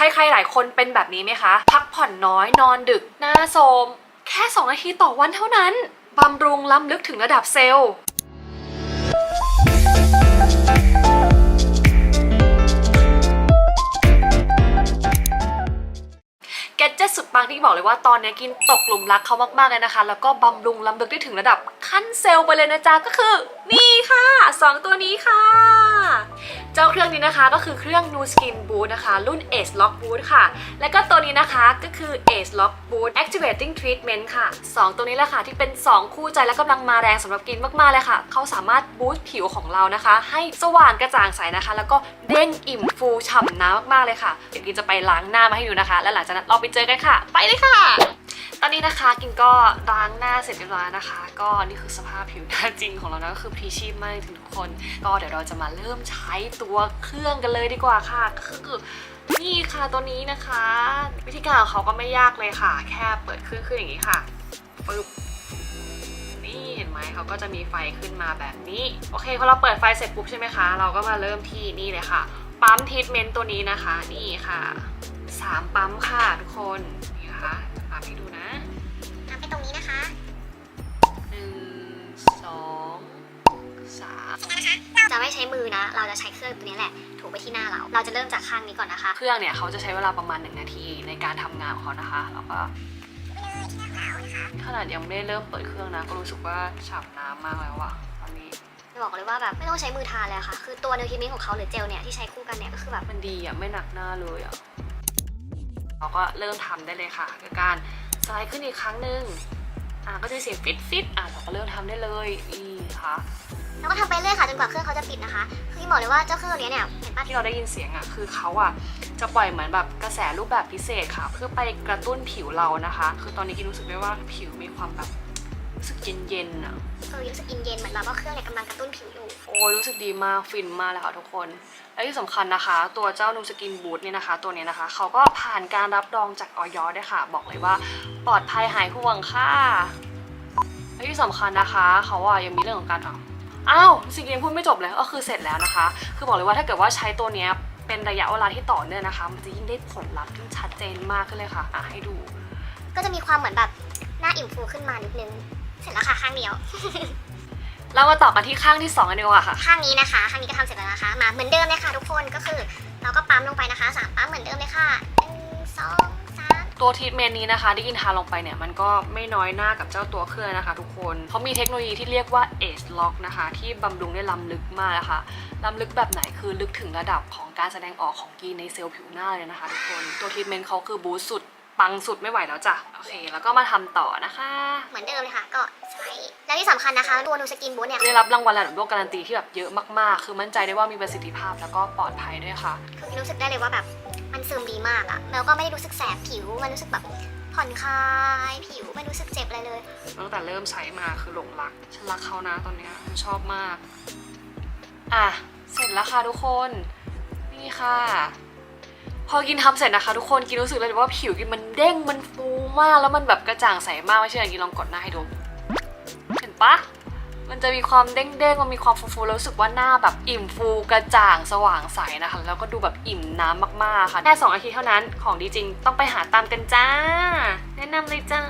ใครๆหลายคนเป็นแบบนี้ไหมคะ พักผ่อนน้อยนอนดึก หน้าโทมแค่ 2 นาทีต่อวันเท่านั้น บำรุงล้ำลึกถึงระดับเซลล์แกเจ็ตสุดปังที่บอกเลยว่าตอนนี้กินตกหลุมรักเขามากๆเลยนะคะ แล้วก็บำรุงล้ำลึกได้ถึงระดับขั้นเซลล์ไปเลยนะจ๊ะก็คือ นี่ค่ะ 2 ตัวนี้ค่ะ เจ้าเครื่องนี้นะคะก็คือเครื่อง Nu Skin Boost นะคะ รุ่น Age Lock Boost ค่ะ และก็ตัวนี้นะคะก็คือ Age Lock Boost Activating Treatment ค่ะ 2 ตัวนี้แหละค่ะที่เป็น 2 คู่ใจและกำลังมาแรงสำหรับกินมากๆเลยค่ะ เขาสามารถบูสต์ผิวของเรานะคะ ให้สว่างกระจ่างใสนะคะ แล้วก็เด้งอิ่มฟูฉ่ำน้ำมากๆเลยค่ะเดี๋ยวกินจะไปล้างหน้ามาให้ดูนะคะ และหลังจากนั้นเราไปเจอกันค่ะ ไปเลยค่ะ ตอนนี้นะคะกินก็ล้างหน้าเสร็จเรียบร้อยนะคะ ก็นี่คือสภาพผิวหน้าจริงของเรานะก็คือพรีชีพมากถึงทุกคน ก็เดี๋ยวเราจะมาเริ่มใช้ตัวเครื่องกันเลยดีกว่าค่ะก็คือนี่ค่ะตัวนี้นะคะ วิธีการของเขาก็ไม่ยากเลยค่ะ แค่เปิดเครื่องขึ้นอย่างนี้ค่ะปึ๊บนี่เห็นไหมเขาก็จะมีไฟขึ้นมาแบบนี้ โอเคพอเราเปิดไฟเสร็จปุ๊บใช่ไหมคะ เราก็มาเริ่มที่นี่เลยค่ะ ปั๊มทีทเมนต์ตัวนี้นะคะ นี่ค่ะสามปั๊มค่ะทุกคนนี่นะคะปั๊มให้ดูนะ นี้นะคะหนึ่งสองสามจะไม่ใช้มือนะ เราจะใช้เครื่องตัวนี้แหละ ถูไปที่หน้าเรา เราจะเริ่มจากข้างนี้ก่อนนะคะ เครื่องเนี่ยเขาจะใช้เวลาประมาณ 1 นาทีในการทำงานของเขานะคะแล้วก็ขนาดยังไม่ได้เริ่มเปิดเครื่องนะ ก็รู้สึกว่าฉ่ำน้ำมากแล้วอะตอนนี้จะบอกเลยว่าแบบไม่ต้องใช้มือทาเลยค่ะ คือตัวเนวคิมิของเขาหรือเจลเนี่ยที่ใช้คู่กันเนี่ยก็คือแบบ มันดีอะไม่หนักหน้าเลยอะเราก็เริ่มทำได้เลยค่ะกับการสไลด์ขึ้นอีกครั้งหนึ่ง อะก็จะมีเสียงฟิตฟิตอะเราก็เริ่มทำได้เลยนี่ค่ะเราก็ทำไปเรื่อยค่ะจนกว่าเครื่องเขาจะปิดนะคะคือที่บอกเลยว่าเจ้าเครื่องตัวนี้เนี่ยเห็นปะที่เราได้ยินเสียงอะคือเขาอะจะปล่อยเหมือนแบบกระแสรูปแบบพิเศษค่ะ เพื่อไปกระตุ้นผิวเรานะคะ คือตอนนี้กินรู้สึกได้ว่าผิวมีความแบบ รู้สึกเย็นๆอะเออรู้สึกอินเย็นเหมือนแบบว่าเครื่องเนี่ยกำลังกระตุ้นผิวอยู่ โอ้ยรู้สึกดีมากฟินมากเลยค่ะทุกคน และที่สำคัญนะคะ ตัวเจ้านูสกินบูทเนี่ยนะคะ ตัวเนี้ยนะคะ เขาก็ผ่านการรับรองจากออยด้วยค่ะ บอกเลยว่าปลอดภัยหายห่วงค่ะและที่สำคัญนะคะ เขาอะยังมีเรื่องของการอะอ้าวสิ่งที่ยังพูดไม่จบเลยก็คือเสร็จแล้วนะคะ คือบอกเลยว่าถ้าเกิดว่าใช้ตัวเนี้ยเป็นระยะเวลาที่ต่อเนื่องนะคะ มันจะยิ่งได้ผลลัพธ์ที่ชัดเจนมากขึ้นเลยค่ะอะให้ดู ก็จะมีความเหมือนแบบหน้าอิ่มฟูขึ้นมานิดนึง เสร็จแล้วค่ะข้างเดียว เรามาต่อกันที่ข้างที่สองกันดีกว่าค่ะ ข้างนี้นะคะ ข้างนี้ก็ทำเสร็จแล้วนะคะ มาเหมือนเดิมเลยค่ะทุกคนก็คือ เราก็ปั๊มลงไปนะคะสามปั๊มเหมือนเดิมเลยค่ะหนึ่งสองสาม ตัวทรีทเมนต์นี้นะคะที่กินทาลงไปเนี่ยมันก็ไม่น้อยหน้ากับเจ้าตัวเครื่องนะคะ ทุกคนเขามีเทคโนโลยีที่เรียกว่า Age Lock นะคะ ที่บำรุงได้ล้ำลึกมากนะคะล้ำลึกแบบไหนคือลึกถึงระดับของการแสดงออกของกีนในเซลล์ผิวหน้าเลยนะคะ ทุกคนตัวทรีทเมนต์เขาคือบูสต์สุด ปังสุดไม่ไหวแล้วจ้ะ โอเค แล้วก็มาทำต่อนะคะ เหมือนเดิมเลยค่ะ ก็ใช้แล้วที่สำคัญนะคะ ตัวนูสกินบูทเนี่ยได้รับรางวัลระดับโลกการันตีที่แบบเยอะมากๆ คือมั่นใจได้ว่ามีประสิทธิภาพแล้วก็ปลอดภัยด้วยค่ะ คือรู้สึกได้เลยว่าแบบมันซึมดีมากอะแล้วก็ไม่ได้รู้สึกแสบผิว มันรู้สึกแบบผ่อนคลายผิวไม่รู้สึกเจ็บอะไรเลย ตั้งแต่เริ่มใช้มาคือหลงรัก ฉันรักเขานะตอนเนี้ยฉันชอบมาก อะ เสร็จแล้วค่ะทุกคน นี่ค่ะ พอกินทำเสร็จนะคะ ทุกคนกินรู้สึกเลยว่าผิวกินมันเด้งมันฟูมากแล้วมันแบบกระจ่างใสมากไม่เชื่อกินลองกดหน้าให้ดูเห็นปะมันจะมีความเด้งๆ มันมีความฟูๆแล้วรู้สึกว่าหน้าแบบอิ่มฟูกระจ่างสว่างใสนะคะ แล้วก็ดูแบบอิ่มน้ำมากๆค่ะ แค่2อาทิตย์เท่านั้นของดีจริงต้องไปหาตามกันจ้า แนะนำเลยจ้า